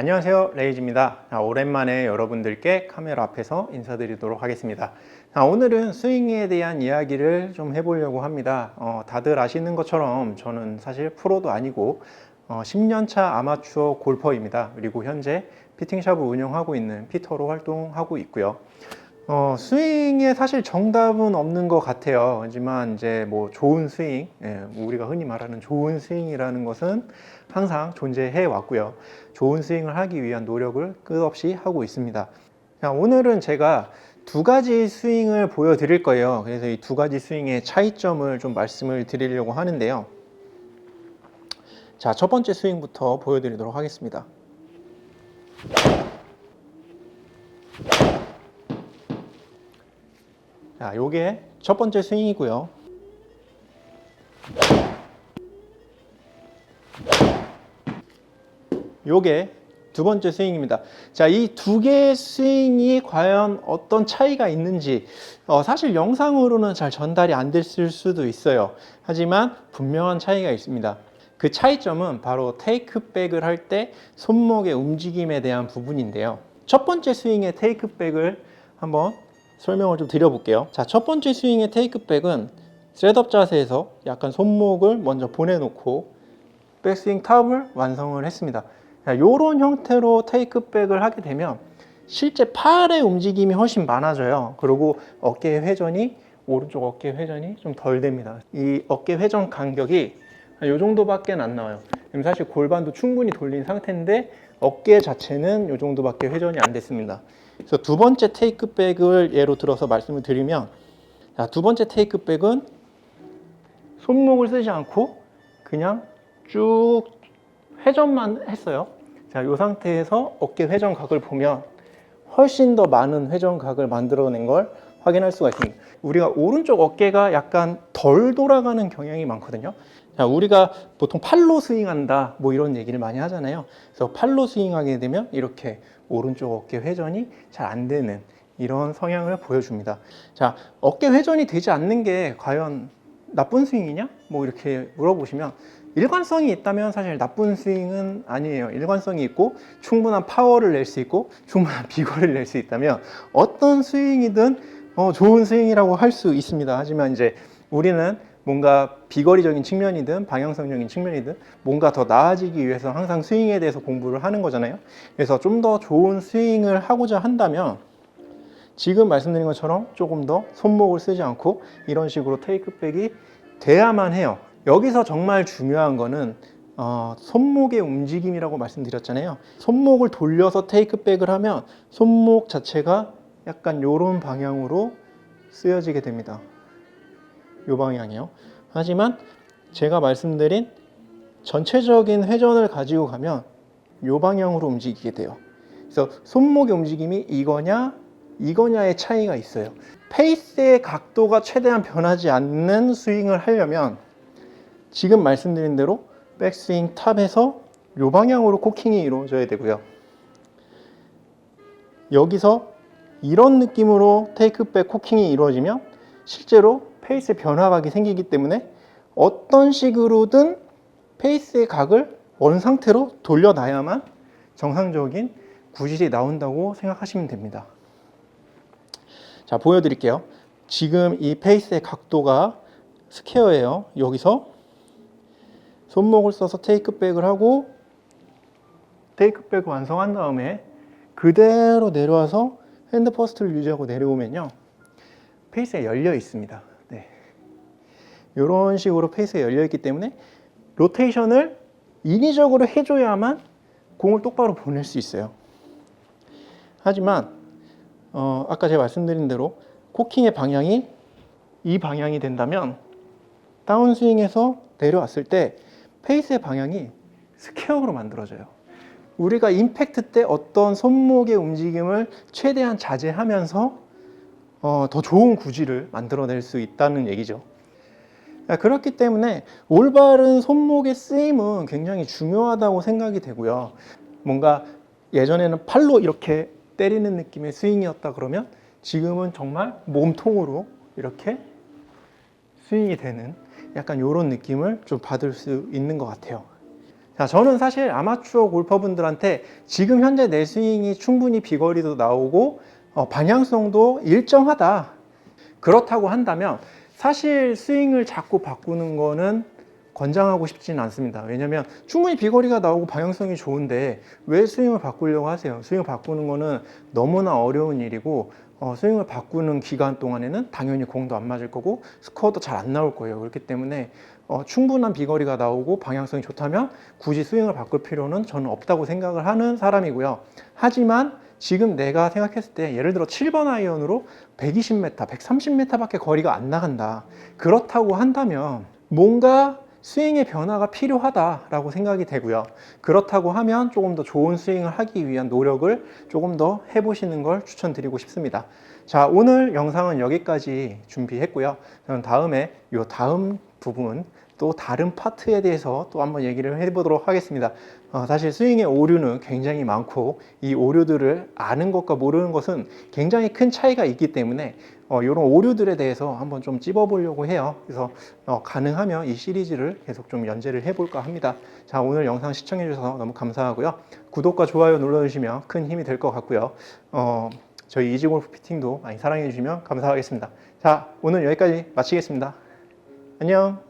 안녕하세요. 레이즈입니다. 자, 오랜만에 여러분들께 카메라 앞에서 인사드리도록 하겠습니다. 자, 오늘은 스윙에 대한 이야기를 좀 해보려고 합니다. 어, 다들 아시는 것처럼 저는 사실 프로도 아니고 어, 10년차 아마추어 골퍼입니다. 그리고 현재 피팅샵을 운영하고 있는 피터로 활동하고 있고요 어, 스윙에 사실 정답은 없는 것 같아요. 하지만 이제 뭐 좋은 스윙, 예, 우리가 흔히 말하는 좋은 스윙이라는 것은 항상 존재해 왔고요. 좋은 스윙을 하기 위한 노력을 끝없이 하고 있습니다. 자, 오늘은 제가 두 가지 스윙을 보여드릴 거예요. 그래서 이 두 가지 스윙의 차이점을 좀 말씀을 드리려고 하는데요. 자, 첫 번째 스윙부터 보여드리도록 하겠습니다. 자, 요게 첫 번째 스윙이고요. 요게 두 번째 스윙입니다. 자, 이 두 개의 스윙이 과연 어떤 차이가 있는지 어, 사실 영상으로는 잘 전달이 안 됐을 수도 있어요. 하지만 분명한 차이가 있습니다. 그 차이점은 바로 테이크백을 할 때 손목의 움직임에 대한 부분인데요. 첫 번째 스윙의 테이크백을 한번 설명을 좀 드려볼게요. 자, 첫 번째 스윙의 테이크백은 셋업 자세에서 약간 손목을 먼저 보내놓고 백스윙 탑을 완성을 했습니다. 자, 이런 형태로 테이크백을 하게 되면 실제 팔의 움직임이 훨씬 많아져요. 그리고 어깨 회전이 오른쪽 어깨 회전이 좀 덜 됩니다. 이 어깨 회전 간격이 이 정도밖에 안 나와요. 사실 골반도 충분히 돌린 상태인데 어깨 자체는 이 정도밖에 회전이 안 됐습니다. 그래서 두 번째 테이크백을 예로 들어서 말씀을 드리면 자, 두 번째 테이크백은 손목을 쓰지 않고 그냥 쭉 회전만 했어요. 자, 이 상태에서 어깨 회전각을 보면 훨씬 더 많은 회전각을 만들어낸 걸 확인할 수가 있습니다. 우리가 오른쪽 어깨가 약간 덜 돌아가는 경향이 많거든요. 자, 우리가 보통 팔로 스윙한다, 뭐 이런 얘기를 많이 하잖아요. 그래서 팔로 스윙하게 되면 이렇게 오른쪽 어깨 회전이 잘 안 되는 이런 성향을 보여줍니다. 자, 어깨 회전이 되지 않는 게 과연 나쁜 스윙이냐? 뭐 이렇게 물어보시면 일관성이 있다면 사실 나쁜 스윙은 아니에요. 일관성이 있고 충분한 파워를 낼 수 있고 충분한 비거리를 낼 수 있다면 어떤 스윙이든 어, 좋은 스윙이라고 할 수 있습니다. 하지만 이제 우리는 뭔가 비거리적인 측면이든 방향성적인 측면이든 뭔가 더 나아지기 위해서 항상 스윙에 대해서 공부를 하는 거잖아요. 그래서 좀 더 좋은 스윙을 하고자 한다면 지금 말씀드린 것처럼 조금 더 손목을 쓰지 않고 이런 식으로 테이크백이 돼야만 해요. 여기서 정말 중요한 거는 어, 손목의 움직임이라고 말씀드렸잖아요. 손목을 돌려서 테이크백을 하면 손목 자체가 약간 이런 방향으로 쓰여지게 됩니다. 이 방향이요. 하지만 제가 말씀드린 전체적인 회전을 가지고 가면 이 방향으로 움직이게 돼요. 그래서 손목의 움직임이 이거냐 이거냐의 차이가 있어요. 페이스의 각도가 최대한 변하지 않는 스윙을 하려면 지금 말씀드린 대로 백스윙 탑에서 이 방향으로 코킹이 이루어져야 되고요. 여기서 이런 느낌으로 테이크백 코킹이 이루어지면 실제로 페이스의 변화각이 생기기 때문에 어떤 식으로든 페이스의 각을 원 상태로 돌려놔야만 정상적인 구질이 나온다고 생각하시면 됩니다. 자, 보여드릴게요. 지금 이 페이스의 각도가 스퀘어예요. 여기서 손목을 써서 테이크백을 하고 테이크백 완성한 다음에 그대로 내려와서 핸드 퍼스트를 유지하고 내려오면요. 페이스가 열려 있습니다. 네. 이런 식으로 페이스가 열려 있기 때문에 로테이션을 인위적으로 해줘야만 공을 똑바로 보낼 수 있어요. 하지만 어, 아까 제가 말씀드린 대로 코킹의 방향이 이 방향이 된다면 다운스윙에서 내려왔을 때 페이스의 방향이 스퀘어로 만들어져요. 우리가 임팩트 때 어떤 손목의 움직임을 최대한 자제하면서 어, 더 좋은 구질을 만들어낼 수 있다는 얘기죠. 그렇기 때문에 올바른 손목의 쓰임은 굉장히 중요하다고 생각이 되고요. 뭔가 예전에는 팔로 이렇게 때리는 느낌의 스윙이었다 그러면 지금은 정말 몸통으로 이렇게 스윙이 되는 약간 이런 느낌을 좀 받을 수 있는 것 같아요. 자, 저는 사실 아마추어 골퍼분들한테 지금 현재 내 스윙이 충분히 비거리도 나오고 어, 방향성도 일정하다. 그렇다고 한다면 사실 스윙을 자꾸 바꾸는 거는 권장하고 싶지는 않습니다. 왜냐면 충분히 비거리가 나오고 방향성이 좋은데 왜 스윙을 바꾸려고 하세요? 스윙을 바꾸는 거는 너무나 어려운 일이고 어, 스윙을 바꾸는 기간 동안에는 당연히 공도 안 맞을 거고 스코어도 잘 안 나올 거예요. 그렇기 때문에 어, 충분한 비거리가 나오고 방향성이 좋다면 굳이 스윙을 바꿀 필요는 저는 없다고 생각을 하는 사람이고요. 하지만 지금 내가 생각했을 때 예를 들어 7번 아이언으로 120m, 130m밖에 거리가 안 나간다. 그렇다고 한다면 뭔가 스윙의 변화가 필요하다라고 생각이 되고요. 그렇다고 하면 조금 더 좋은 스윙을 하기 위한 노력을 조금 더 해보시는 걸 추천드리고 싶습니다. 자, 오늘 영상은 여기까지 준비했고요. 저는 다음에 이 다음 부분 또 다른 파트에 대해서 또 한번 얘기를 해보도록 하겠습니다. 어, 사실 스윙의 오류는 굉장히 많고 이 오류들을 아는 것과 모르는 것은 굉장히 큰 차이가 있기 때문에 어, 이런 오류들에 대해서 한번 좀 찝어보려고 해요. 그래서 어, 가능하면 이 시리즈를 계속 좀 연재를 해볼까 합니다. 자, 오늘 영상 시청해주셔서 너무 감사하고요. 구독과 좋아요 눌러주시면 큰 힘이 될 것 같고요. 어, 저희 이지골프 피팅도 많이 사랑해 주시면 감사하겠습니다. 자, 오늘 여기까지 마치겠습니다. 안녕.